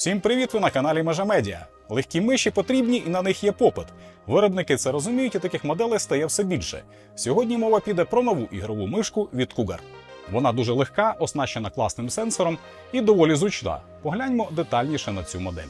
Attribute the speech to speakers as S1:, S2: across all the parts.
S1: Всім привіт! Ви на каналі Межа Медіа. Легкі миші потрібні і на них є попит. Виробники це розуміють, і таких моделей стає все більше. Сьогодні мова піде про нову ігрову мишку від Cougar. Вона дуже легка, оснащена класним сенсором і доволі зручна. Погляньмо детальніше на цю модель.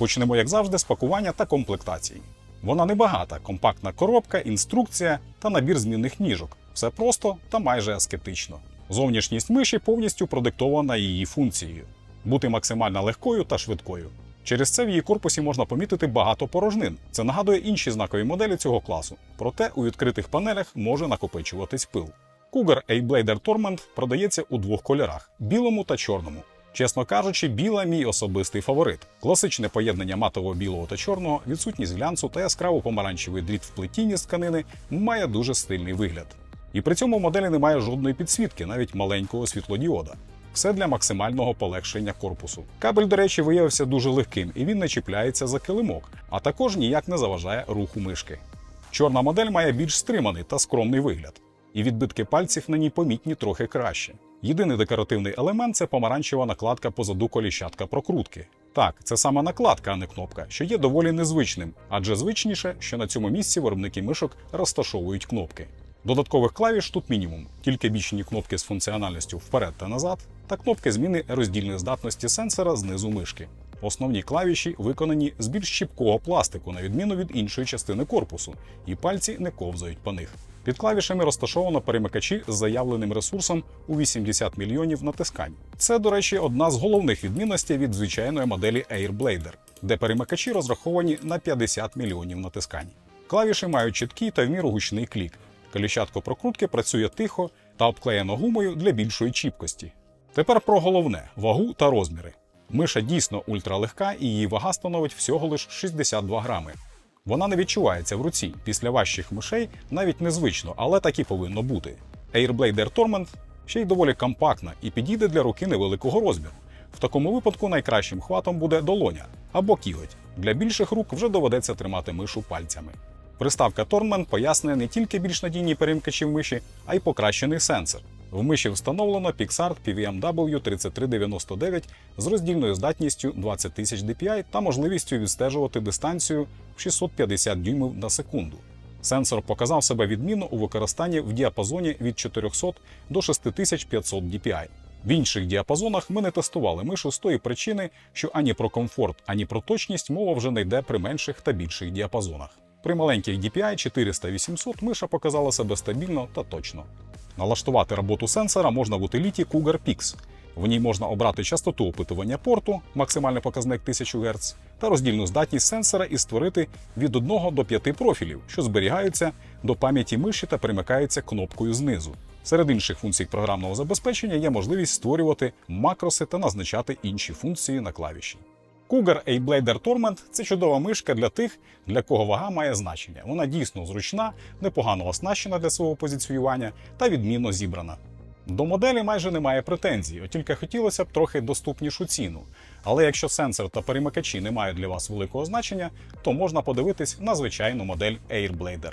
S1: Почнемо, як завжди, з пакування та комплектації. Вона небагата, компактна коробка, інструкція та набір змінних ніжок. Все просто та майже аскетично. Зовнішність миші повністю продиктована її функцією бути максимально легкою та швидкою. Через це в її корпусі можна помітити багато порожнин. Це нагадує інші знакові моделі цього класу. Проте у відкритих панелях може накопичуватись пил. Cougar A-Blader Torment продається у двох кольорах білому та чорному. Чесно кажучи, біла мій особистий фаворит. Класичне поєднання матового білого та чорного, відсутність глянцу та яскраво помаранчевий дріт в плетінні з тканини має дуже стильний вигляд. І при цьому моделі немає жодної підсвітки, навіть маленького світлодіода. Все для максимального полегшення корпусу. Кабель, до речі, виявився дуже легким і він не чіпляється за килимок, а також ніяк не заважає руху мишки. Чорна модель має більш стриманий та скромний вигляд, і відбитки пальців на ній помітні трохи краще. Єдиний декоративний елемент це помаранчева накладка позаду коліщатка прокрутки. Так, це саме накладка, а не кнопка, що є доволі незвичним, адже звичніше, що на цьому місці виробники мишок розташовують кнопки. Додаткових клавіш тут мінімум, тільки бічні кнопки з функціональністю вперед та назад, та кнопки зміни роздільної здатності сенсора знизу мишки. Основні клавіші виконані з більш щіпкого пластику, на відміну від іншої частини корпусу, і пальці не ковзають по них. Під клавішами розташовано перемикачі з заявленим ресурсом у 80 мільйонів натискань. Це, до речі, одна з головних відмінностей від звичайної моделі Airblader, де перемикачі розраховані на 50 мільйонів натискань. Клавіші мають чіткий та в міру гучний клік. Коліщатко прокрутки працює тихо та обклеєно гумою для більшої чіпкості. Тепер про головне вагу та розміри. Миша дійсно ультралегка і її вага становить всього лише 62 грами. Вона не відчувається в руці. Після важчих мишей навіть незвично, але так і повинно бути. Airblader Torment ще й доволі компактна і підійде для руки невеликого розміру. В такому випадку найкращим хватом буде долоня або кіготь. Для більших рук вже доведеться тримати мишу пальцями. Приставка Torment пояснює не тільки більш надійні перемкачі в миші, а й покращений сенсор. В миші встановлено PixArt PVMW 3399 з роздільною здатністю 20 тисяч DPI та можливістю відстежувати дистанцію в 650 дюймів на секунду. Сенсор показав себе відмінно у використанні в діапазоні від 400 до 6500 DPI. В інших діапазонах ми не тестували мишу з тої причини, що ані про комфорт, ані про точність мова вже не йде при менших та більших діапазонах. При маленьких DPI 400-800 миша показала себе стабільно та точно. Налаштувати роботу сенсора можна в утиліті Cougar Pix. В ній можна обрати частоту опитування порту, максимальний показник 1000 Гц, та роздільну здатність сенсора і створити від 1 до 5 профілів, що зберігаються до пам'яті миші та примикаються кнопкою знизу. Серед інших функцій програмного забезпечення є можливість створювати макроси та назначати інші функції на клавіші. Cougar A-Blader Torment – це чудова мишка для тих, для кого вага має значення. Вона дійсно зручна, непогано оснащена для свого позиціювання та відмінно зібрана. До моделі майже немає претензій, от тільки хотілося б трохи доступнішу ціну. Але якщо сенсор та перемикачі не мають для вас великого значення, то можна подивитись на звичайну модель Airblader.